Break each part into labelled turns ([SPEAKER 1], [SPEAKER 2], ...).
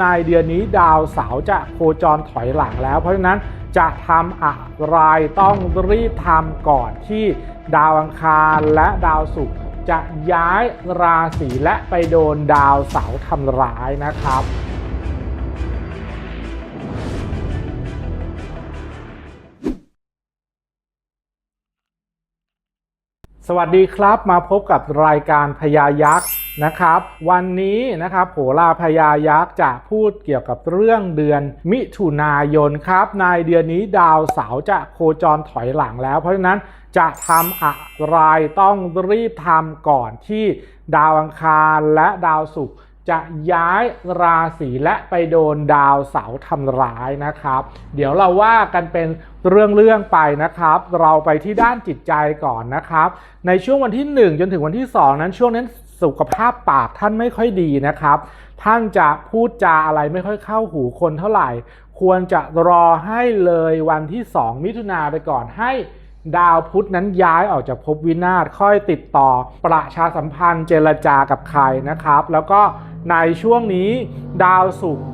[SPEAKER 1] ในเดือนนี้ดาวเสาร์จะโคจรถอยหลังแล้ว เพราะฉะนั้นจะทำอะไรต้องรีบทำก่อนที่ดาวอังคารและดาวศุกร์จะย้ายราศีและไปโดนดาวเสาร์ทำร้ายนะครับ สวัสดีครับมาพบกับรายการพญายักษ์นะครับ วันนี้นะครับโหราพญายักษ์จะพูดเกี่ยวกับเรื่องเดือนมิถุนายนครับในเดือนนี้ดาวเสาร์จะโคจรถอยหลังแล้ว เพราะฉะนั้นจะทำอะไรต้องรีบทำก่อนที่ดาวอังคารและดาวศุกร์ จะย้ายราศีและไปโดนดาวเสาทำร้ายนะครับ เดี๋ยวเราว่ากันเป็นเรื่องๆไปนะครับ เราไปที่ด้านจิตใจก่อนนะครับ ในช่วงวันที่ 1 จนถึงวันที่ 2 นั้นช่วงนั้นสุขภาพปากท่านไม่ค่อยดีนะครับ ท่านจะพูดจาอะไรไม่ค่อยเข้าหูคนเท่าไหร่ ควรจะรอให้เลยวันที่ 2 มิถุนาไปก่อนให้ ดาวพุธนั้นย้ายออกจากภพวินาศค่อยติดต่อประชาสัมพันธ์เจรจากับใครนะครับ แล้วก็ในช่วงนี้ดาวศุกร์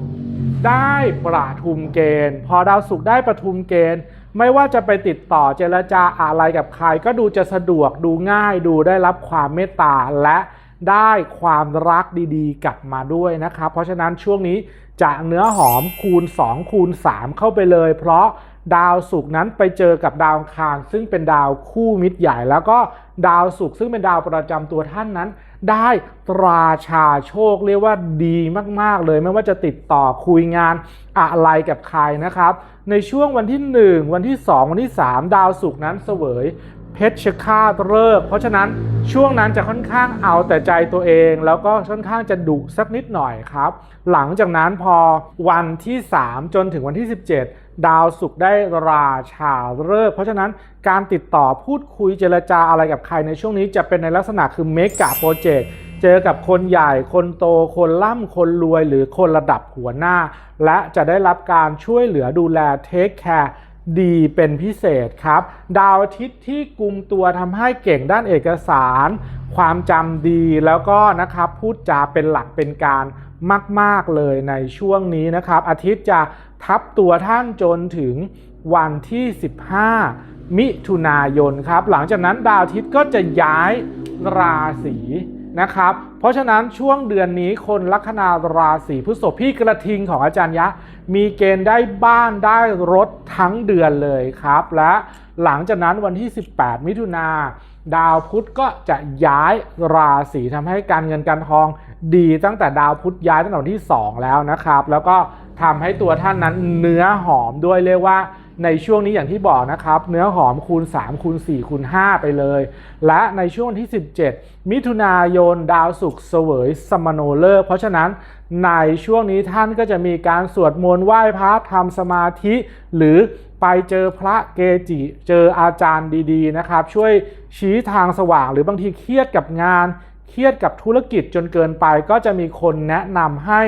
[SPEAKER 1] ได้ประทุมเกณฑ์ พอดาวศุกร์ได้ประทุมเกณฑ์ ไม่ว่าจะไปติดต่อเจรจาอะไรกับใคร ก็ดูจะสะดวกดูง่ายดูได้รับความเมตตาและได้ความรักดีๆ กลับมาด้วยนะครับ เพราะฉะนั้นช่วงนี้จะเนื้อหอมคูณ 2 คูณ 3 เข้าไปเลย เพราะ ดาวศุกร์นั้นไปเจอกับดาวคารซึ่งเป็นดาวคู่มิตรใหญ่ แล้วก็ดาวศุกร์ซึ่งเป็นดาวประจำตัวท่านนั้น ได้ตราชาโชคเรียกว่าดีมาก ๆ เลยไม่ว่าจะติดต่อคุยงานอะไรกับใครนะครับ ในช่วงวันที่ 1 วันที่ 2 วันที่ 3 ดาวศุกร์นั้นเสวยเพชรฆาตเลิกษ์เพราะฉะนั้นช่วงนั้นจะค่อนข้างเอาแต่ใจตัวเอง แล้วก็ค่อนข้างจะดุสักนิดหน่อยครับ หลังจากนั้นพอวันที่ 3 จนถึงวันที่ 17 ดาวศุกร์ได้ราชาเลิกษ์เพราะฉะนั้นการติดต่อพูดคุยเจรจาอะไรกับใครในช่วงนี้จะเป็นในลักษณะคือเมกะโปรเจกต์เจอกับคนใหญ่คนโต คนร่ำคนรวย หรือคนระดับหัวหน้า และจะได้รับการช่วยเหลือดูแลเทคแคร์ดีเป็นพิเศษครับ ดาวอาทิตย์ที่กลุ่มตัวทำให้เก่งด้านเอกสาร ความจำดีแล้วก็นะครับพูดจาเป็นหลักเป็นการ มาก ๆ เลยในช่วงนี้นะครับ อาทิตย์จะทับตัวท่านจนถึงวันที่ 15 มิถุนายนครับ หลังจากนั้นดาวอาทิตย์ก็จะย้ายราศีนะครับ เพราะฉะนั้นช่วงเดือนนี้คนลัคนาราศีพฤษภพี่กระทิงของอาจารย์ยะ มีเกณฑ์ได้บ้านได้รถทั้งเดือนเลยครับ และหลังจากนั้นวันที่ 18 มิถุนา ดาวพุธก็จะย้ายราศีทำให้การเงินการทองดีตั้งแต่ดาวพุธย้ายตั้งแต่วันที่ 2 แล้วนะครับ แล้วก็ทำให้ตัวท่านนั้นเนื้อหอมด้วยเรียกว่าในช่วงนี้อย่างที่บอกนะครับ เนื้อหอมคูณ 3 คูณ 4 คูณ 5 ไปเลย และในช่วงที่ 17 มิถุนายนดาวศุกร์เสวยสมโนเลิกษ์เพราะฉะนั้นในช่วงนี้ท่านก็จะมีการสวดมนต์ไหว้พระทำสมาธิ หรือ ไปเจอพระเกจิ เจออาจารย์ดีๆนะครับ ช่วยชี้ทางสว่างหรือบางทีเครียดกับงาน เครียดกับธุรกิจจนเกินไป ก็จะมีคนแนะนำให้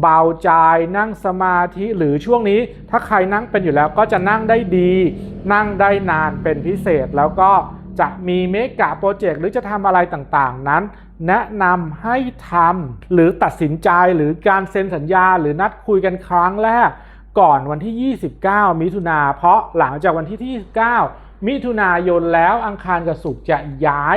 [SPEAKER 1] เบาใจนั่งสมาธิหรือช่วงนี้ ถ้าใครนั่งเป็นอยู่แล้วก็จะนั่งได้ดี นั่งได้นานเป็นพิเศษแล้วก็จะมีเมกะโปรเจกต์หรือจะทำอะไรต่างๆ นั้น แนะนำให้ทำหรือตัดสินใจหรือการเซ็นสัญญา หรือนัดคุยกันครั้งแรก ก่อนวันที่ 29 มิถุนาเพราะหลังจากวันที่ 29 มิถุนายนแล้วอังคารกับศุกร์จะย้าย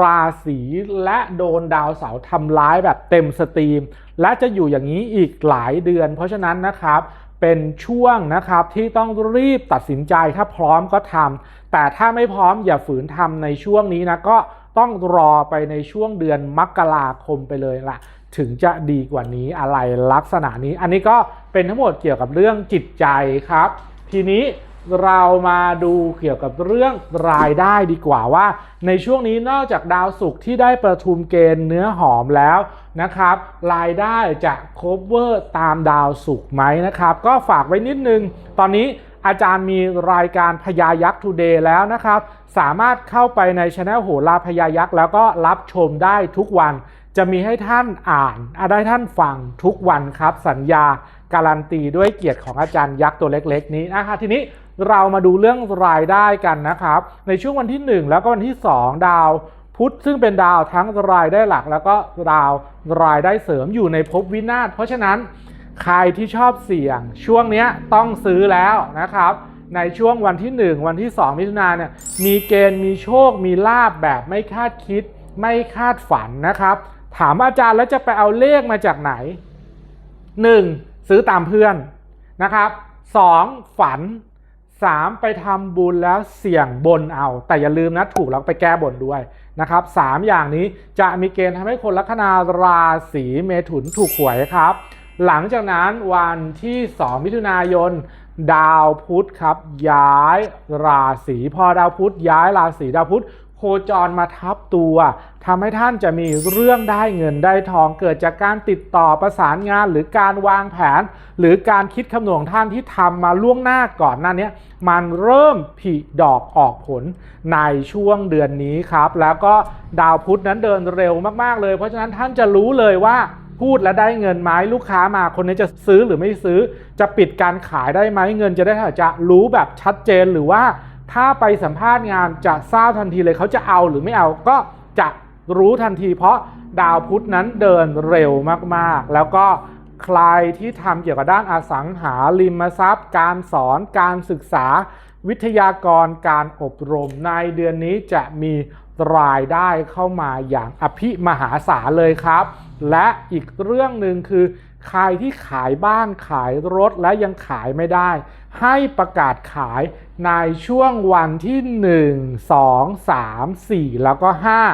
[SPEAKER 1] ราศีและโดนดาวเสาร์ทำร้ายแบบเต็มสตรีม และจะอยู่อย่างนี้อีกหลายเดือน เพราะฉะนั้นนะครับเป็นช่วงนะครับที่ต้องรีบตัดสินใจถ้าพร้อมก็ทำแต่ถ้าไม่พร้อมอย่าฝืนทำในช่วงนี้นะก็ ต้องรอไปในช่วงเดือนมกราคมไปเลยล่ะ ถึงจะดีกว่านี้อะไรลักษณะนี้ อันนี้ก็เป็นทั้งหมดเกี่ยวกับเรื่องจิตใจครับ ทีนี้เรามาดูเกี่ยวกับเรื่องรายได้ดีกว่าว่า ในช่วงนี้นอกจากดาวศุกร์ที่ได้ประทุมเกณฑ์เนื้อหอมแล้วนะครับ รายได้จะ cover ตามดาวศุกร์ไหมนะครับ ก็ฝากไว้นิดนึง ตอนนี้ อาจารย์มีรายการพญายักษ์ Today แล้วนะครับ สามารถเข้าไปในช anel โหราพญายักษ์แล้วก็รับชมได้ทุกวัน จะมีให้ท่านอ่านได้ท่านฟังทุกวันครับ สัญญาการันตีด้วยเกียรติของอาจารย์ยักษ์ตัวเล็ก ๆ นี้นะคะทีนี้เรามาดูเรื่องรายได้กันนะครับ ในช่วงวันที่ 1 แล้วก็วันที่ 2 ดาวพุธซึ่งเป็นดาวทั้งรายได้หลัก แล้วก็ดาวรายได้เสริมอยู่ในภพวินาศเพราะฉะนั้น ใครที่ชอบเสี่ยง ช่วงนี้ต้องซื้อแล้วนะครับ ในช่วงวันที่ 1 วันที่ 2 มิถุนาเนี่ยมีเกณฑ์มีโชคมีลาบแบบไม่คาดคิด ไม่คาดฝันนะครับ ถามอาจารย์แล้วจะไปเอาเลขมาจากไหน 1. ซื้อตามเพื่อนนะครับ 2. ฝัน 3. ไปทำบุญแล้วเสี่ยงบนเอา แต่อย่าลืมนะถูกแล้วไปแก้บนด้วยนะครับสามอย่างนี้จะมีเกณฑ์ทำให้คนลัคนาราศีเมถุนถูกหวยครับ หลังจากนั้นวันที่ 2 มิถุนายน ดาวพุธครับ ย้ายราศีพอดาวพุธย้ายราศีดาวพุธโคจรมาทับตัวทำให้ท่านจะมีเรื่องได้เงินได้ทองเกิดจากการติดต่อประสานงาน หรือการวางแผน หรือการคิดคำนวณของท่านที่ทำมาล่วงหน้าก่อนหน้านี้มันเริ่มผลิดอกออกผลในช่วงเดือนนี้ครับ แล้วก็ดาวพุธนั้นเดินเร็วมากๆเลย เพราะฉะนั้นท่านจะรู้เลยว่า พูดแล้วได้เงินไหมลูกค้ามาคนนี้จะซื้อหรือไม่ซื้อ จะปิดการขายได้ไหมเงินจะได้หร่จะรู้แบบชัดเจนหรือว่า ถ้าไปสัมภาษณ์งานจะทราบทันทีเลยเขาจะเอาหรือไม่เอาก็จะรู้ทันที เพราะดาวพุธนั้นเดินเร็วมากๆ แล้วก็ใครที่ทำเกี่ยวกับด้านอสังหาริมทรัพย์ การสอนการศึกษา วิทยากรการอบรมในเดือนนี้จะมีรายได้เข้ามาอย่างอภิมหาศาลเลยครับ และอีกเรื่องหนึ่งคือ ใครที่ขายบ้านขายรถและยังขายไม่ได้ ให้ประกาศขายในช่วงวันที่ 1 2 3 4 แล้วก็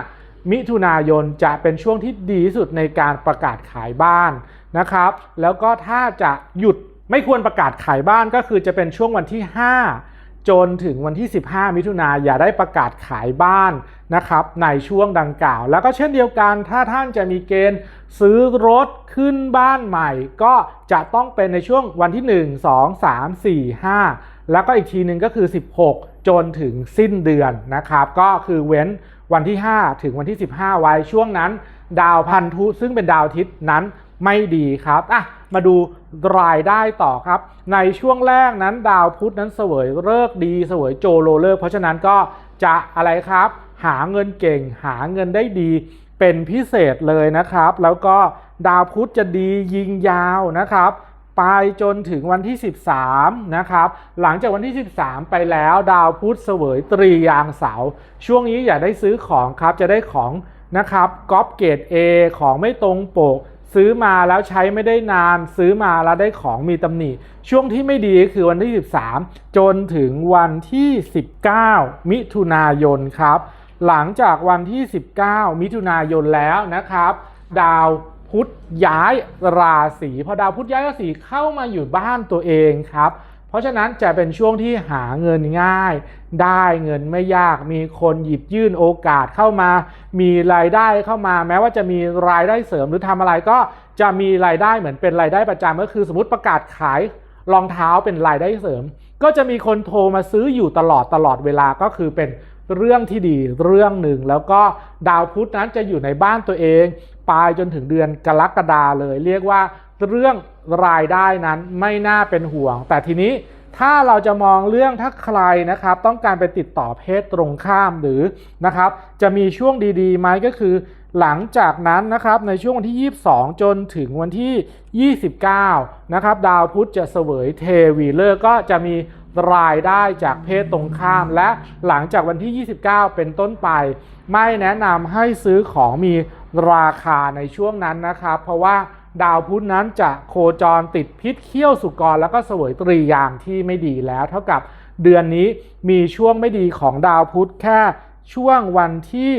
[SPEAKER 1] 5 มิถุนายนจะเป็นช่วงที่ดีสุดในการประกาศขายบ้านนะครับ แล้วก็ถ้าจะหยุดไม่ควรประกาศขายบ้านก็คือจะเป็นช่วงวันที่ 5 จนถึงวันที่ 15 มิถุนายนอย่าได้ประกาศขายบ้านนะครับในช่วงดังกล่าว แล้วก็เช่นเดียวกันถ้าท่านจะมีเกณฑ์ซื้อรถขึ้นบ้านใหม่ ก็จะต้องเป็นในช่วงวันที่ 1 2 3 4 5 แล้วก็อีกทีหนึ่งก็คือ 16 จนถึงสิ้นเดือนนะครับก็คือเว้นวันที่ 5 ถึงวันที่ 15 ไว้ช่วงนั้น ดาวพันธุซึ่งเป็นดาวอาทิตย์นั้นไม่ดีครับอะมาดู รายได้ต่อครับ ในช่วงแรกนั้นดาวพุธนั้นเสวยเลิกดีเสวยโจโลเลิก เพราะฉะนั้นก็จะอะไรครับ หาเงินเก่ง หาเงินได้ดี เป็นพิเศษเลยนะครับ แล้วก็ดาวพุธจะดียิงยาวนะครับไปจนถึงวันที่ 13 นะครับ หลังจากวันที่ 13 ไปแล้วดาวพุธเสวยตรียางเสา ช่วงนี้อย่าได้ซื้อของครับ จะได้ของนะครับก๊อปเกรด A ของไม่ตรงปก ซื้อมาแล้วใช้ไม่ได้นาน ซื้อมาแล้วได้ของมีตำหนิ ช่วงที่ไม่ดีคือวันที่ 13 จนถึงวันที่ 19 มิถุนายนครับ หลังจากวันที่ 19 มิถุนายนแล้วนะครับ ดาวพุธย้ายราศีพอดาวพุธย้ายราศีเข้ามาอยู่บ้านตัวเองครับ ราะฉะนั้นจะเป็นช่วงที่หาเงินง่าย ได้เงินไม่ยากมีคนหยิบยื่นโอกาสเข้ามา มีรายได้เข้ามา แม้ว่าจะมีรายได้เสริมหรือทำอะไรก็จะมีรายได้เหมือนเป็นรายได้ประจำก็คือสมมติประกาศขายรองเท้าเป็นรายได้เสริม ก็จะมีคนโทรมาซื้ออยู่ตลอดตลอดเวลาก็คือเป็นเรื่องที่ดีเรื่องหนึ่ง แล้วก็ดาวพุธนั้นจะอยู่ในบ้านตัวเอง ปลายจนถึงเดือนกรกฎาเลย เรียกว่าเรื่อง รายได้นั้นไม่น่าเป็นห่วง แต่ทีนี้ถ้าเราจะมองเรื่องถ้าใครนะครับต้องการไปติดต่อเพศตรงข้ามหรือนะครับจะมีช่วงดีๆไหมก็คือ หลังจากนั้นนะครับในช่วงวันที่ 22 จนถึงวันที่ 29 นะครับดาวพุธจะเสวยเทวีเลิกษ์ก็จะมีรายได้จากเพศตรงข้าม และหลังจากวันที่ 29 เป็นต้นไป ไม่แนะนำให้ซื้อของมีราคาในช่วงนั้นนะครับ เพราะว่า ดาวพุธนั้นจะโคจรติดพิษเขี้ยวสุกร แล้วก็เสวยตรียางที่ไม่ดีแล้ว เท่ากับเดือนนี้มีช่วงไม่ดีของดาวพุธแค่ช่วงวันที่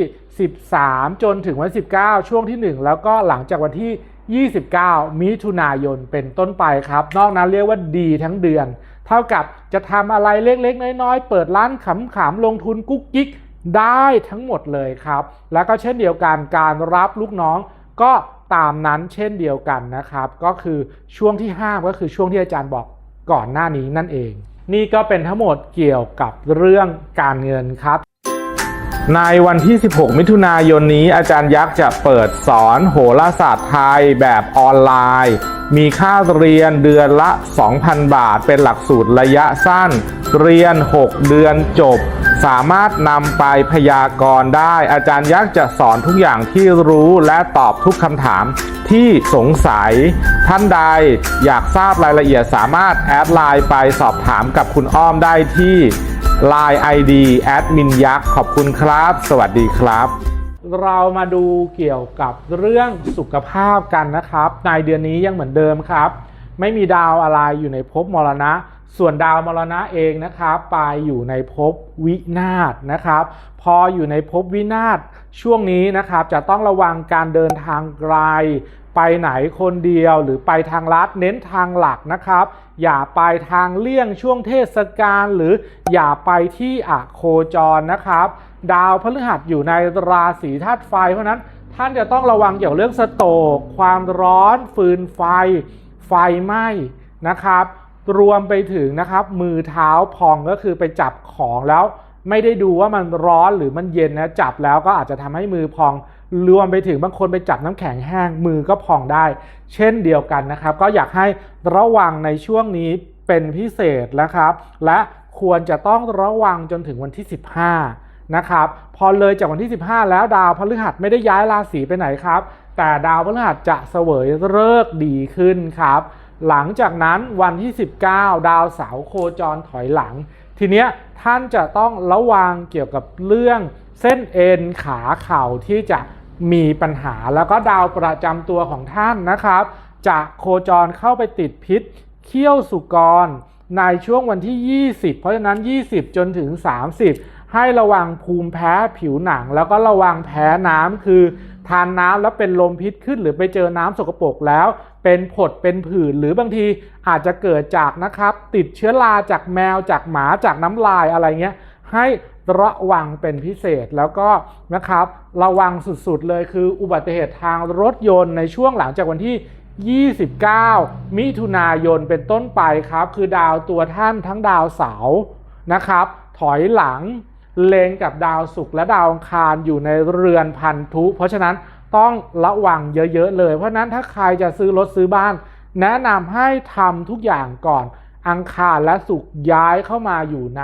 [SPEAKER 1] 13 จนถึงวัน 19 ช่วงที่ 1 แล้วก็หลังจากวันที่ 29 มิถุนายนเป็นต้นไปครับ นอกนั้นเรียกว่าดีทั้งเดือน เท่ากับจะทำอะไรเล็กๆ น้อยๆ เปิดร้านขำๆลงทุนกุ๊กกิ๊กได้ทั้งหมดเลยครับ แล้วก็เช่นเดียวกันการรับลูกน้องก็ ตามนั้นเช่นเดียวกันนะครับ ก็คือช่วงที่ห้ามก็คือช่วงที่อาจารย์บอกก่อนหน้านี้นั่นเอง นี่ก็เป็นทั้งหมดเกี่ยวกับเรื่องการเงินครับ ในวันที่ 16 มิถุนายนนี้อาจารย์ยักษ์จะเปิดสอนโหราศาสตร์ไทยแบบออนไลน์ มีค่าเรียนเดือนละ 2,000 บาท เป็นหลักสูตรระยะสั้น เรียน 6 เดือนจบ สามารถนำไปพยากรณ์ได้ อาจารย์ยักษ์จะสอนทุกอย่างที่รู้และตอบทุกคำถามที่สงสัย ท่านใดอยากทราบรายละเอียดสามารถแอดไลน์ไปสอบถามกับคุณอ้อมได้ที่ Line ID แอดมินยักษ์ขอบคุณครับ สวัสดีครับ เรามาดูเกี่ยวกับเรื่องสุขภาพกันนะครับ ในเดือนนี้ยังเหมือนเดิมครับ ไม่มีดาวอะไรอยู่ในภพมรณะ ส่วนดาวมรณะเองนะครับไปอยู่ในภพวินาศนะครับ พออยู่ในภพวินาศช่วงนี้นะครับจะต้องระวังการเดินทางไกล ไปไหนคนเดียวหรือไปทางลัดเน้นทางหลักนะครับ อย่าไปทางเลี่ยงช่วงเทศกาลหรืออย่าไปที่อะโคจรนะครับ ดาวพฤหัสอยู่ในราศีธาตุไฟ เพราะนั้นท่านจะต้องระวังเกี่ยวกับเรื่องสโตกความร้อน ฟืนไฟ ไฟไหม้นะครับ รวมไปถึงนะครับ มือเท้าพองก็คือไปจับของแล้ว ไม่ได้ดูว่ามันร้อนหรือมันเย็นนะจับแล้วก็อาจจะทำให้มือพอง รวมไปถึงบางคนไปจับน้ำแข็งแห้งมือก็พองได้ เช่นเดียวกันนะครับ ก็อยากให้ระวังในช่วงนี้เป็นพิเศษนะครับ และควรจะต้องระวังจนถึงวันที่ 15 นะครับ พอเลยจากวันที่ 15 แล้วดาวพฤหัสไม่ได้ย้ายราศีไปไหนครับ แต่ดาวพฤหัสจะเสวยเลิกษ์ดีขึ้นครับ หลังจากนั้นวันที่ 19 ดาวเสาโคจรถอยหลัง ทีเนี้ยท่านจะต้องระวังเกี่ยวกับเรื่องเส้นเอ็นขาเข่าที่จะ มีปัญหาแล้วก็ดาวประจำตัวของท่านนะครับ จะโคจรเข้าไปติดพิษเขี้ยวสุกร ในช่วงวันที่ 20 เพราะฉะนั้น 20 จนถึง 30 ให้ระวังภูมิแพ้ผิวหนัง แล้วก็ระวังแพ้น้ำคือ ทานน้ำแล้วเป็นลมพิษขึ้น หรือไปเจอน้ำสกปรกแล้ว เป็นผดเป็นผื่นหรือบางทีอาจจะเกิดจากนะครับ ติดเชื้อราจากแมวจากหมาจากน้ำลายอะไรเงี้ย ให้ระวังเป็นพิเศษแล้วก็นะครับระวังสุดๆเลยคืออุบัติเหตุทางรถยนต์ในช่วงหลังจากวันที่ 29 มิถุนายนเป็นต้นไปครับ คือดาวตัวท่านทั้งดาวเสาร์นะครับ ถอยหลังเลงกับดาวศุกร์และดาวอังคารอยู่ในเรือนพันธุ เพราะฉะนั้นต้องระวังเยอะๆเลย เพราะนั้นถ้าใครจะซื้อรถซื้อบ้าน แนะนำให้ทำทุกอย่างก่อนอังคารและศุกร์ย้ายเข้ามาอยู่ใน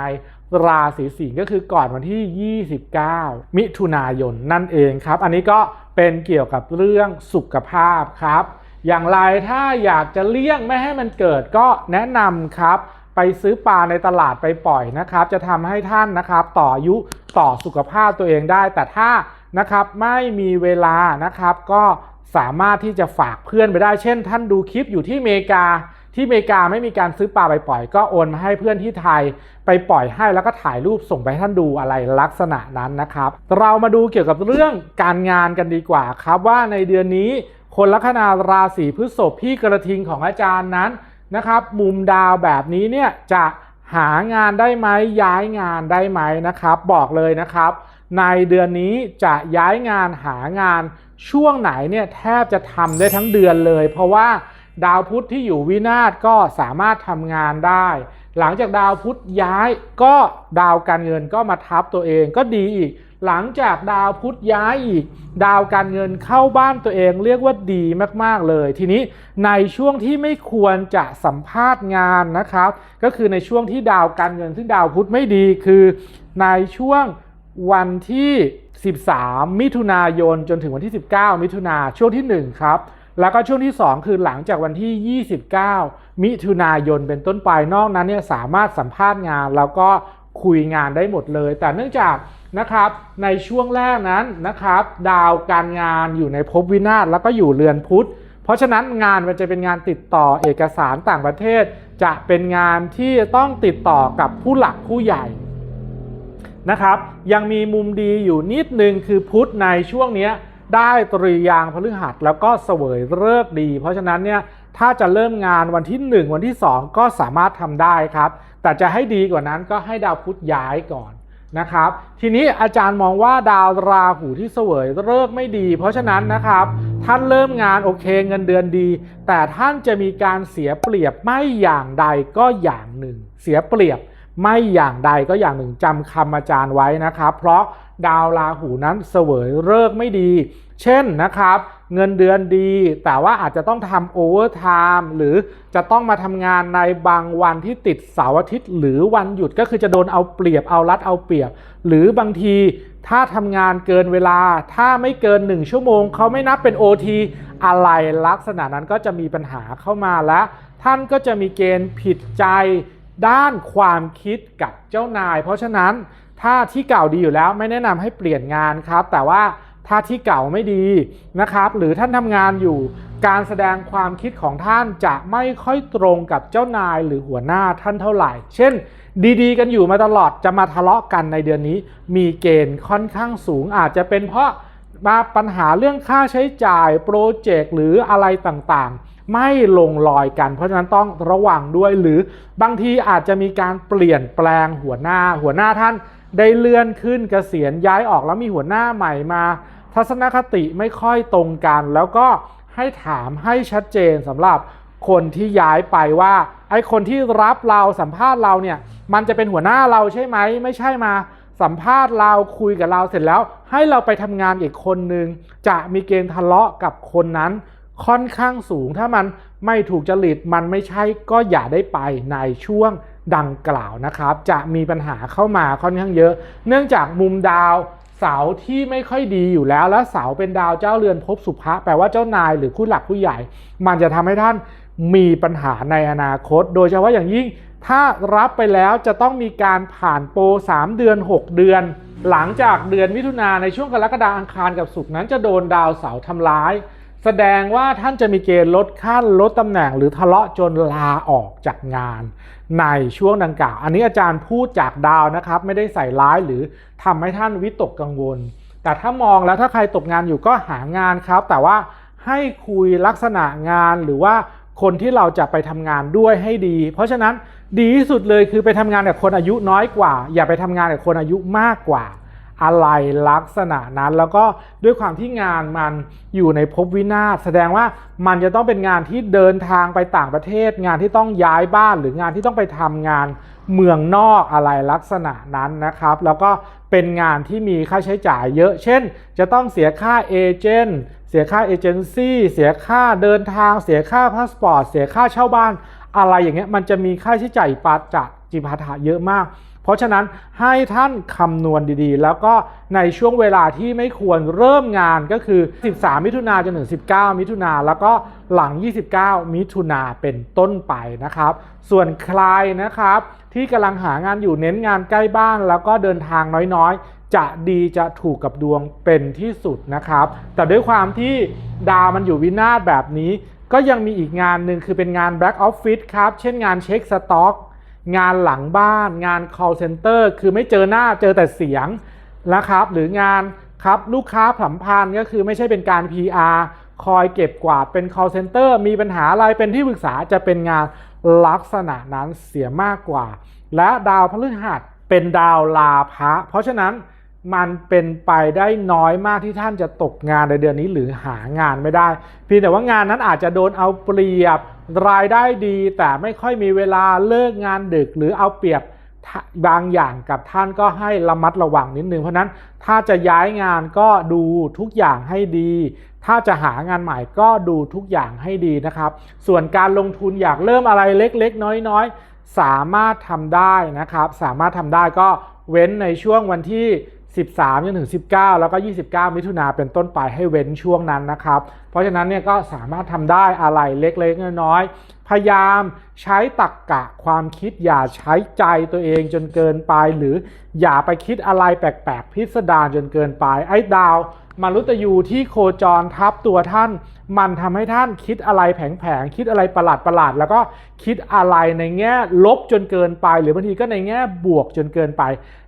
[SPEAKER 1] ราศีสิงห์ก็คือก่อนวันที่ 29 มิถุนายนนั่นเองครับ อันนี้ก็เป็นเกี่ยวกับเรื่องสุขภาพครับ อย่างไรถ้าอยากจะเลี่ยงไม่ให้มันเกิดก็แนะนำครับ ไปซื้อปลาในตลาดไปปล่อยนะครับ จะทำให้ท่านนะครับต่ออายุต่อสุขภาพตัวเองได้ แต่ถ้านะครับไม่มีเวลานะครับ ก็สามารถที่จะฝากเพื่อนไปได้ เช่น ท่านดูคลิปอยู่ที่อเมริกา ที่อเมริกาไม่มีการซื้อปลาไปปล่อย ก็โอนมาให้เพื่อนที่ไทยไปปล่อยให้แล้วก็ถ่ายรูปส่งไปให้ท่านดูอะไรลักษณะนั้นนะครับ เรามาดูเกี่ยวกับเรื่องการงานกันดีกว่าครับว่าในเดือนนี้คนลัคนาราศีพฤษภพี่กระทิงของอาจารย์นั้นนะครับมุมดาวแบบนี้เนี่ยจะหางานได้ไหมย้ายงานได้ไหมนะครับ บอกเลยนะครับ ในเดือนนี้จะย้ายงานหางานช่วงไหนเนี่ยแทบจะทำได้ทั้งเดือนเลย เพราะว่า ดาวพุธที่อยู่วินาศก็สามารถทำงานได้ หลังจากดาวพุธย้ายก็ดาวการเงินก็มาทับตัวเองก็ดีอีก หลังจากดาวพุธย้ายอีก ดาวการเงินเข้าบ้านตัวเองเรียกว่าดีมากๆเลย ทีนี้ในช่วงที่ไม่ควรจะสัมภาษณ์งานนะครับ ก็คือในช่วงที่ดาวการเงินซึ่งดาวพุธไม่ดีคือในช่วงวันที่ 13 มิถุนายนจนถึงวันที่ 19 มิถุนาช่วงที่ 1 ครับ แล้วก็ช่วงที่ 2 คือหลังจากวันที่ 29 มิถุนายนเป็นต้นไปนอกนั้นเนี่ยสามารถสัมภาษณ์งานแล้วก็คุยงานได้หมดเลย แต่เนื่องจากนะครับในช่วงแรกนั้นนะครับดาวการงานอยู่ในภพวินาศแล้วก็อยู่เรือนพุธ เพราะฉะนั้นงานมันจะเป็นงานติดต่อเอกสารต่างประเทศ จะเป็นงานที่ต้องติดต่อกับผู้หลักผู้ใหญ่นะครับ ยังมีมุมดีอยู่นิดนึงคือพุธในช่วงเนี้ย ได้ตรียางพฤหัสแล้วก็เสวยเลิกดี เพราะฉะนั้นเนี่ยถ้าจะเริ่มงานวันที่ 1 วันที่ 2 ก็สามารถทำได้ครับ แต่จะให้ดีกว่านั้นก็ให้ดาวพุธย้ายก่อนนะครับ ทีนี้อาจารย์มองว่าดาวราหูที่เสวยเลิกไม่ดี เพราะฉะนั้นนะครับท่านเริ่มงานโอเคเงินเดือนดี แต่ท่านจะมีการเสียเปรียบไม่อย่างใดก็อย่างหนึ่ง เสียเปรียบไม่อย่างใดก็อย่างหนึ่งจำคำอาจารย์ไว้นะครับ เพราะดาวราหูนั้นเสวยเลิกไม่ดี เช่นนะครับ เงินเดือนดี แต่ว่าอาจจะต้องทำโอเวอร์ไทม์หรือจะต้องมาทำงานในบางวันที่ติดเสาร์อาทิตย์ หรือวันหยุดก็คือจะโดนเอาเปรียบเอารัดเอาเปรียบ หรือบางทีถ้าทำงานเกินเวลา ถ้าไม่เกิน 1 ชั่วโมง เขาไม่นับเป็น OT อะไรลักษณะนั้นก็จะมีปัญหาเข้ามาและ ท่านก็จะมีเกณฑ์ผิดใจด้านความคิดกับเจ้านาย เพราะฉะนั้นถ้าที่เก่าดีอยู่แล้วไม่แนะนำให้เปลี่ยนงานครับ แต่ว่า ถ้าที่เก่าไม่ดีนะครับ หรือท่านทำงานอยู่การแสดงความคิดของท่านจะไม่ค่อยตรงกับเจ้านายหรือหัวหน้าท่านเท่าไหร่ เช่น ดีๆ กันอยู่มาตลอดจะมาทะเลาะกันในเดือนนี้ มีเกณฑ์ค่อนข้างสูงอาจจะเป็นเพราะมาปัญหาเรื่องค่าใช้จ่ายโปรเจกต์หรืออะไรต่างๆ ไม่ลงรอยกัน เพราะฉะนั้นต้องระวังด้วยหรือบางทีอาจจะมีการเปลี่ยนแปลงหัวหน้าหัวหน้าท่าน ได้เลื่อนขึ้นเกษียณย้ายออกแล้วมีหัวหน้าใหม่มา ทัศนคติไม่ค่อยตรงกัน แล้วก็ให้ถามให้ชัดเจนสำหรับคนที่ย้ายไปว่าไอ้คนที่รับเราสัมภาษณ์เราเนี่ย มันจะเป็นหัวหน้าเราใช่ไหมไม่ใช่มาสัมภาษณ์เราคุยกับเราเสร็จแล้ว ให้เราไปทำงานอีกคนนึง จะมีเกณฑ์ทะเลาะกับคนนั้นค่อนข้างสูงถ้ามันไม่ถูกจริตมันไม่ใช่ก็อย่าได้ไปในช่วง ดังกล่าวนะครับ จะมีปัญหาเข้ามาค่อนข้างเยอะ เนื่องจากมุมดาวเสาที่ไม่ค่อยดีอยู่แล้ว และเสาเป็นดาวเจ้าเรือนภพสุภะแปลว่าเจ้านายหรือผู้หลักผู้ใหญ่ มันจะทำให้ท่านมีปัญหาในอนาคต โดยเฉพาะอย่างยิ่งถ้ารับไปแล้วจะต้องมีการผ่านโปร 3 เดือน 6 เดือน หลังจากเดือนมิถุนาในช่วงกรกฎาอังคารกับศุกร์นั้นจะโดนดาวเสาทำร้าย แสดงว่าท่านจะมีเกณฑ์ลดขั้นลดตำแหน่ง หรือทะเลาะจนลาออกจากงานในช่วงดังกล่าว อันนี้อาจารย์พูดจากดาวนะครับ ไม่ได้ใส่ร้ายหรือทำให้ท่านวิตกกังวล แต่ถ้ามองแล้วถ้าใครตกงานอยู่ก็หางานครับ แต่ว่าให้คุยลักษณะงานหรือว่าคนที่เราจะไปทำงานด้วยให้ดี เพราะฉะนั้นดีที่สุดเลยคือไปทำงานกับคนอายุน้อยกว่า อย่าไปทำงานกับคนอายุมากกว่า อะไรลักษณะนั้น แล้วก็ด้วยความที่งานมันอยู่ในภพวินาศแสดงว่ามันจะต้องเป็นงานที่เดินทางไปต่างประเทศ งานที่ต้องย้ายบ้านหรืองานที่ต้องไปทำงานเมืองนอกอะไรลักษณะนั้นนะครับ แล้วก็เป็นงานที่มีค่าใช้จ่ายเยอะ เช่น จะต้องเสียค่าเอเจนต์เสียค่าเอเจนซี่เสียค่าเดินทาง เสียค่าพาสปอร์ต เสียค่าเช่าบ้าน อะไรอย่างเงี้ยมันจะมีค่าใช้จ่ายปัจจัจิปาถะเยอะมาก เพราะฉะนั้นให้ท่านคำนวณดีๆ แล้วก็ในช่วงเวลาที่ไม่ควรเริ่มงานก็คือ 13 มิถุนาจนถึง 19 มิถุนาแล้วก็หลัง 29 มิถุนาเป็นต้นไปนะครับ ส่วนใครนะครับที่กำลังหางานอยู่เน้นงานใกล้บ้านแล้วก็เดินทางน้อยๆ จะดีจะถูกกับดวงเป็นที่สุดนะครับ แต่ด้วยความที่ดาวมันอยู่วินาศแบบนี้ ก็ยังมีอีกงานหนึ่งคือเป็นงาน Black Office ครับ เช่นงานเช็คสต็อก งานหลังบ้านงาน call center คือไม่เจอหน้าเจอแต่เสียงนะครับ หรืองานครับลูกค้าผัมพันธ์ก็คือไม่ใช่เป็นการ PR คอยเก็บกวาดเป็น call center มีปัญหาอะไรเป็นที่ปรึกษาจะเป็นงานลักษณะนั้นเสียมากกว่า และดาวพฤหัสเป็นดาวลาภะเพราะฉะนั้น มันเป็นไปได้น้อยมากที่ท่านจะตกงานในเดือนนี้หรือหางานไม่ได้เพียงแต่ว่างานนั้นอาจจะโดนเอาเปรียบรายได้ดี แต่ไม่ค่อยมีเวลาเลิกงานดึกหรือเอาเปรียบบางอย่างกับท่านก็ให้ระมัดระวังนิดนึงเพราะนั้นถ้าจะย้ายงานก็ดูทุกอย่างให้ดี ถ้าจะหางานใหม่ก็ดูทุกอย่างให้ดีนะครับ ส่วนการลงทุนอยากเริ่มอะไรเล็กๆ น้อยๆ สามารถทำได้นะครับ สามารถทำได้ก็เว้นในช่วงวันที่ 13จนถึง 19 แล้วก็ 29 มิถุนาเป็นต้นไปให้เว้นช่วงนั้นนะครับ เพราะฉะนั้นเนี่ยก็สามารถทำได้อะไรเล็กๆน้อยๆพยายามใช้ตักกะความคิดอย่าใช้ใจตัวเองจนเกินไป หรืออย่าไปคิดอะไรแปลกๆพิสดารจนเกินไป ไอ้ดาวมารุตยูที่โคจรทับตัวท่าน มันทำให้ท่านคิดอะไรแผงๆคิดอะไรประหลาดๆแล้วก็คิดอะไรในแง่ลบจนเกินไป หรือบางทีก็ในแง่บวกจนเกินไป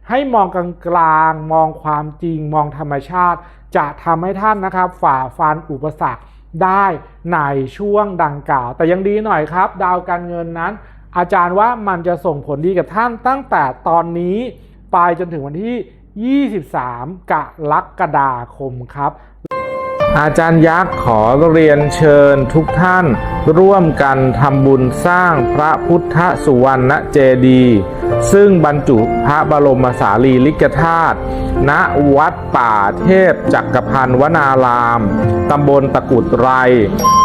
[SPEAKER 1] ให้มองกลางๆ มองความจริง มองธรรมชาติ จะทำให้ท่านนะครับ ฝ่าฟันอุปสรรคได้ในช่วงดังกล่าว แต่ยังดีหน่อยครับ ดาวการเงินนั้น อาจารย์ว่ามันจะส่งผลดีกับท่านตั้งแต่ตอนนี้ ไปจนถึงวันที่ 23 กรกฎาคมครับ อาจารย์ยักษ์ขอเรียนเชิญทุกท่าน ร่วมกันทำบุญสร้างพระพุทธสุวรรณเจดี ซึ่งบรรจุพระบรมสารีริกธาตุณวัดป่าเทพจักรพันธ์วนาราม ตำบลตะกุดไร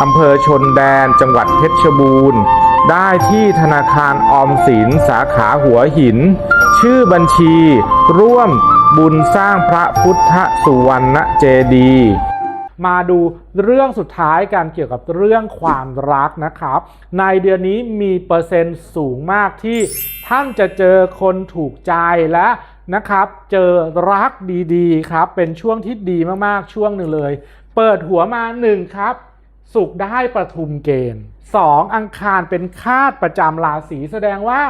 [SPEAKER 1] อำเภอชนแดนจังหวัดเพชรบูรณ์ ได้ที่ธนาคารออมสินสาขาหัวหิน ชื่อบัญชี ร่วมบุญสร้างพระพุทธสุวรรณเจดีย์ มาดูเรื่องสุดท้ายกันเกี่ยวกับเรื่องความรักนะครับ ในเดือนนี้มีเปอร์เซ็นต์สูงมากที่ท่านจะเจอคนถูกใจและนะครับ เจอรักดีๆครับ เป็นช่วงที่ดีมากๆช่วงหนึ่งเลย เปิดหัวมา1ครับสุขได้ประทุมเกณฑ์ 2. อังคารเป็นคาดประจำราศีแสดงว่า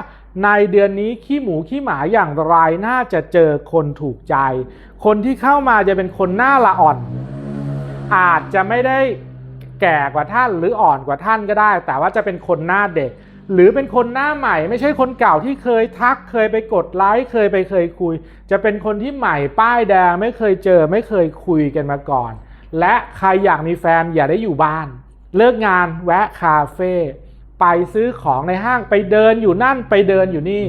[SPEAKER 1] ในเดือนนี้ขี้หมูขี้หมาอย่างไรน่าจะเจอคนถูกใจ คนที่เข้ามาจะเป็นคนหน้าละอ่อน อาจจะไม่ได้แก่กว่าท่านหรืออ่อนกว่าท่านก็ได้ แต่ว่าจะเป็นคนหน้าเด็ก หรือเป็นคนหน้าใหม่ ไม่ใช่คนเก่าที่เคยทักเคยไปกดไลค์เคยไปเคยคุย จะเป็นคนที่ใหม่ป้ายแดงไม่เคยเจอไม่เคยคุยกันมาก่อน และใครอยากมีแฟนอย่าได้อยู่บ้าน เลิกงานแวะคาเฟ่ไปซื้อของในห้างไปเดินอยู่นั่นไปเดินอยู่นี่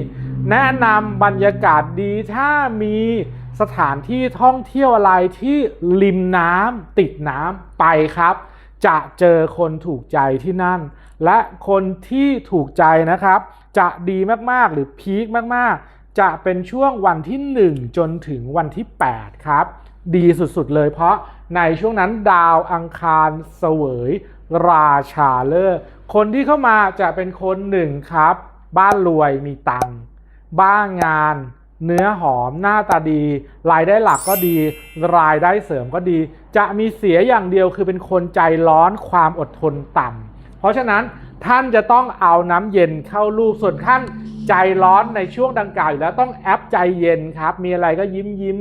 [SPEAKER 1] แนะนำบรรยากาศดีถ้ามี สถานที่ท่องเที่ยวอะไรที่ริมน้ำติดน้ำไปครับ จะเจอคนถูกใจที่นั่น และคนที่ถูกใจนะครับ จะดีมากๆหรือพีคมากๆ จะเป็นช่วงวันที่ 1 จนถึงวันที่ 8 ครับ ดีสุดๆเลยเพราะในช่วงนั้นดาวอังคารเสวยราชาเลิกษ์คนที่เข้ามาจะเป็นคนหนึ่งครับ บ้านรวยมีตังค์บ้างงาน เนื้อหอมหน้าตาดี รายได้หลักก็ดี รายได้เสริมก็ดี จะมีเสียอย่างเดียวคือเป็นคนใจร้อนความอดทนต่ำเพราะฉะนั้นท่านจะต้องเอาน้ำเย็นเข้าลูกส่วนท่านใจร้อนในช่วงดังกล่าวอยู่แล้วต้องแอปใจเย็นครับ มีอะไรก็ยิ้มยิ้ม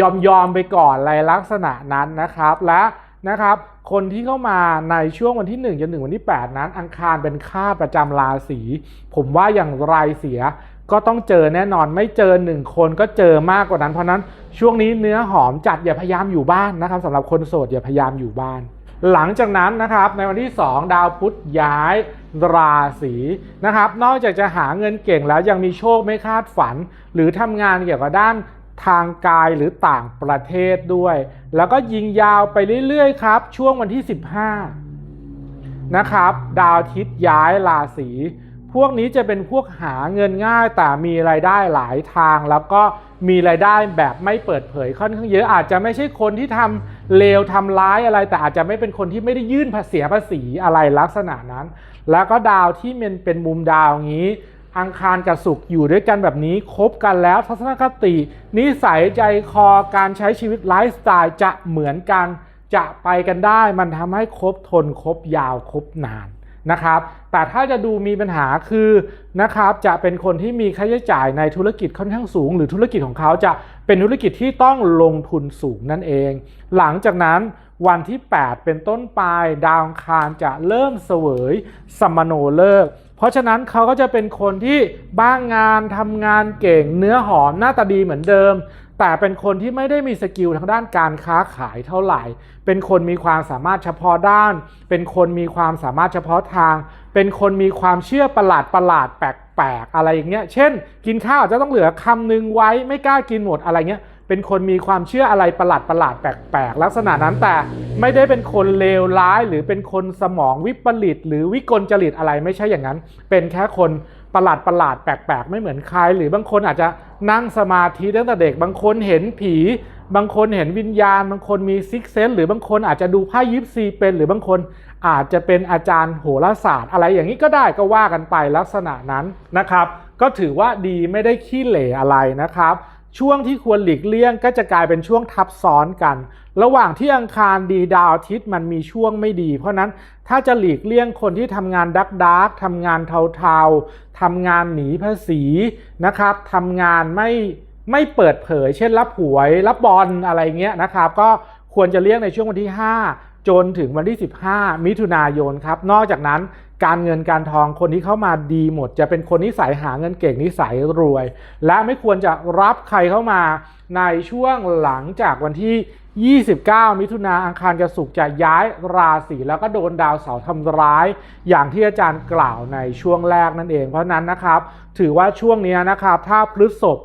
[SPEAKER 1] ยอมยอมไปก่อนอะไรลักษณะนั้นนะครับและนะครับ คนที่เข้ามาในช่วงวันที่1จนถึงวันที่ 8 นั้น อังคารเป็นค่าประจำราศีผมว่าอย่างไรเสีย ก็ต้องเจอแน่นอนไม่เจอหนึ่งคนก็เจอมากกว่านั้น เพราะนั้นช่วงนี้เนื้อหอมจัดอย่าพยายามอยู่บ้านนะครับสำหรับคนโสดอย่าพยายามอยู่บ้าน หลังจากนั้นนะครับในวันที่ 2 ดาวพุธย้ายราศีนะครับ นอกจากจะหาเงินเก่งแล้วยังมีโชคไม่คาดฝัน หรือทำงานเกี่ยวกับด้านทางกายหรือต่างประเทศด้วย แล้วก็ยิงยาวไปเรื่อยๆครับ ช่วงวันที่ 15 นะครับ ดาวอาทิตย์ย้ายราศี พวกนี้จะเป็นพวกหาเงินง่ายแต่มีรายได้หลายทาง แล้วก็มีรายได้แบบไม่เปิดเผยค่อนข้างเยอะอาจจะไม่ใช่คนที่ทำเลวทำร้ายอะไร แต่อาจจะไม่เป็นคนที่ไม่ได้ยื่นภาษีภาษีอะไรลักษณะนั้น แล้วก็ดาวที่มันเป็นมุมดาวอย่างนี้ อังคารกับศุกร์อยู่ด้วยกันแบบนี้คบกันแล้วทัศนคติ นิสัยใจคอการใช้ชีวิตไลฟ์สไตล์จะเหมือนกัน จะไปกันได้ มันทำให้คบทนคบยาวคบนาน นะครับแต่ถ้าจะดูมีปัญหาคือนะครับจะเป็นคนที่มีค่าใช้จ่ายในธุรกิจค่อนข้างสูง หรือธุรกิจของเขาจะเป็นธุรกิจที่ต้องลงทุนสูงนั่นเอง หลังจากนั้นวันที่ 8 เป็นต้นปลายดาวคารจะเริ่มเสวยสมโนเลิก เพราะฉะนั้นเขาก็จะเป็นคนที่บ้างงานทำงานเก่งเนื้อหอมหน้าตาดีเหมือนเดิม แต่เป็นคนที่ไม่ได้มีสกิลทางด้านการค้าขายเท่าไหร่ เป็นคนมีความสามารถเฉพาะด้าน เป็นคนมีความสามารถเฉพาะทาง เป็นคนมีความเชื่อประหลาดประหลาดแปลกๆอะไรอย่างเงี้ย เช่น กินข้าวอาจจะต้องเหลือคำนึงไว้ไม่กล้ากินหมดอะไรเงี้ย เป็นคนมีความเชื่ออะไรประหลาดประหลาดแปลกๆลักษณะนั้นแต่ไม่ได้เป็นคนเลวร้าย หรือเป็นคนสมองวิปริต หรือวิกลจริตอะไรไม่ใช่อย่างนั้น เป็นแค่คนประหลาดประหลาดแปลกๆ ไม่เหมือนใคร หรือบางคนอาจจะนั่งสมาธิตั้งแต่เด็ก บางคนเห็นผี บางคนเห็นวิญญาณ บางคนมีซิกเซนหรือบางคนอาจจะดูไพ่ยิปซีเป็น หรือบางคนอาจจะเป็นอาจารย์โหราศาสตร์ อะไรอย่างนี้ก็ได้ก็ว่ากันไปลักษณะนั้นนะครับ ก็ถือว่าดีไม่ได้ขี้เหร่อะไรนะครับ ช่วงที่ควรหลีกเลี่ยงก็จะกลายเป็นช่วงทับซ้อนกัน ระหว่างที่อังคารดีดาวอาทิตย์มันมีช่วงไม่ดี เพราะนั้นถ้าจะหลีกเลี่ยงคนที่ทำงานดักดักทำงานเทาๆทำงานหนีภาษีนะครับทำงานไม่ ไม่เปิดเผย เช่นรับหวย รับบอลอะไรเงี้ยนะครับ ก็ควรจะเลี่ยงในช่วงวันที่ 5 จนถึงวันที่ 15 มิถุนายนครับ นอกจากนั้นการเงินการทองคนที่เข้ามาดีหมด จะเป็นคนนิสัยหาเงินเก่งนิสัยรวย และไม่ควรจะรับใครเข้ามาในช่วงหลังจากวันที่ 29 มิถุนาอังคารกับศุกจะย้ายราศีแล้วก็โดนดาวเสาร์ทำร้าย อย่างที่อาจารย์กล่าวในช่วงแรกนั่นเอง เพราะฉะนั้นนะครับ ถือว่าช่วงนี้นะครับ ถ้าพฤษภ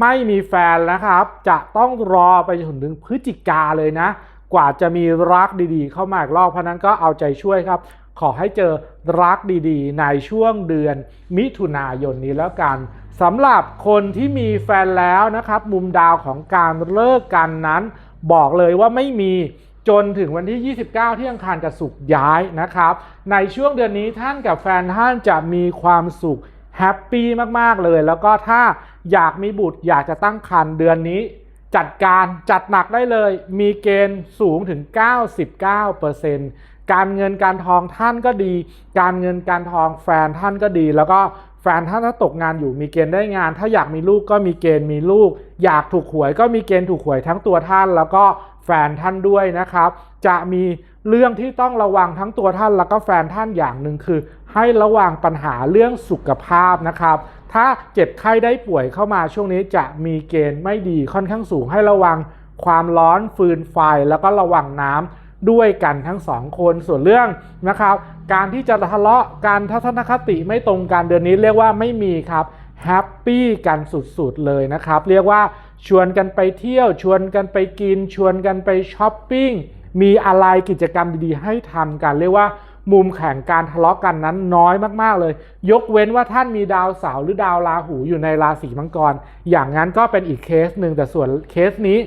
[SPEAKER 1] ไม่มีแฟนนะครับ จะต้องรอไปจนถึงพฤศจิกาเลยนะ กว่าจะมีรักดีๆ เข้ามาอีกรอบเพราะนั้นก็เอาใจช่วยครับ ขอให้เจอรักดีๆ ในช่วงเดือนมิถุนายนนี้แล้วกันสำหรับคนที่มีแฟนแล้วนะครับ มุมดาวของการเลิกกันนั้น บอกเลยว่าไม่มีจนถึงวันที่ 29 ที่อังคารกับศุกย้ายนะครับ ในช่วงเดือนนี้ท่านกับแฟนท่านจะมีความสุข แฮปปี้มากๆเลย แล้วก็ถ้าอยากมีบุตรอยากจะตั้งครรภ์เดือนนี้ จัดการจัดหนักได้เลย มีเกณฑ์สูงถึง 99%การเงินการทองท่านก็ดี การเงินการทองแฟนท่านก็ดี แล้วก็แฟนท่านถ้าตกงานอยู่มีเกณฑ์ได้งาน ถ้าอยากมีลูกก็มีเกณฑ์มีลูก อยากถูกหวยก็มีเกณฑ์ถูกหวยทั้งตัวท่าน แล้วก็แฟนท่านด้วยนะครับ จะมีเรื่องที่ต้องระวังทั้งตัวท่านแล้วก็แฟนท่านอย่างหนึ่งคือ ให้ระวังปัญหาเรื่องสุขภาพนะครับ ถ้าเจ็บไข้ได้ป่วยเข้ามาช่วงนี้จะมีเกณฑ์ไม่ดีค่อนข้างสูงให้ระวังความร้อนฟืนไฟแล้วก็ระวังน้ำด้วยกันทั้งสองคนส่วนเรื่องนะครับ การที่จะทะเลาะการทัศนคติไม่ตรงกันเดือนนี้เรียกว่าไม่มีครับแฮปปี้กันสุดๆเลยนะครับ เรียกว่าชวนกันไปเที่ยว ชวนกันไปกิน ชวนกันไปช้อปปิ้งมีอะไรกิจกรรมดีๆให้ทำกันเรียกว่า มุมแข่งการทะเลาะกันนั้นน้อยมากๆเลย ยกเว้นว่าท่านมีดาวเสาร์หรือดาวราหูอยู่ในราศีมังกร อย่างนั้นก็เป็นอีกเคสหนึ่งแต่ส่วนเคสนี้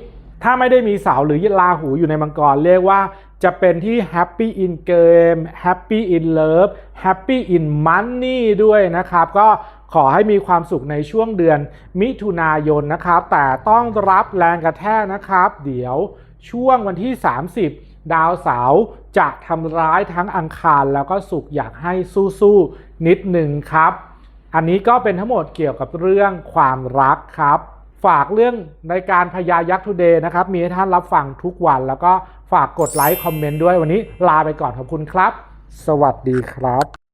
[SPEAKER 1] ถ้าไม่ได้มีเสาร์หรือราหูอยู่ในมังกรเรียกว่าจะเป็นที่ Happy in Game Happy in Love Happy in Money ด้วยนะครับ ก็ขอให้มีความสุขในช่วงเดือนมิถุนายนนะครับ แต่ต้องรับแรงกระแทกนะครับ เดี๋ยวช่วงวันที่ 30 ดาวเสาร์จะทำร้ายทั้งอังคารแล้วก็สุขอยากให้สู้ๆนิดหนึ่งครับ อันนี้ก็เป็นทั้งหมดเกี่ยวกับเรื่องความรักครับ ฝากเรื่องในการพยายักษ์ทูเดย์นะครับ มีให้ท่านรับฟังทุกวัน แล้วก็ฝากกดไลค์คอมเมนต์ด้วยวันนี้ลาไปก่อนขอบคุณครับ สวัสดีครับ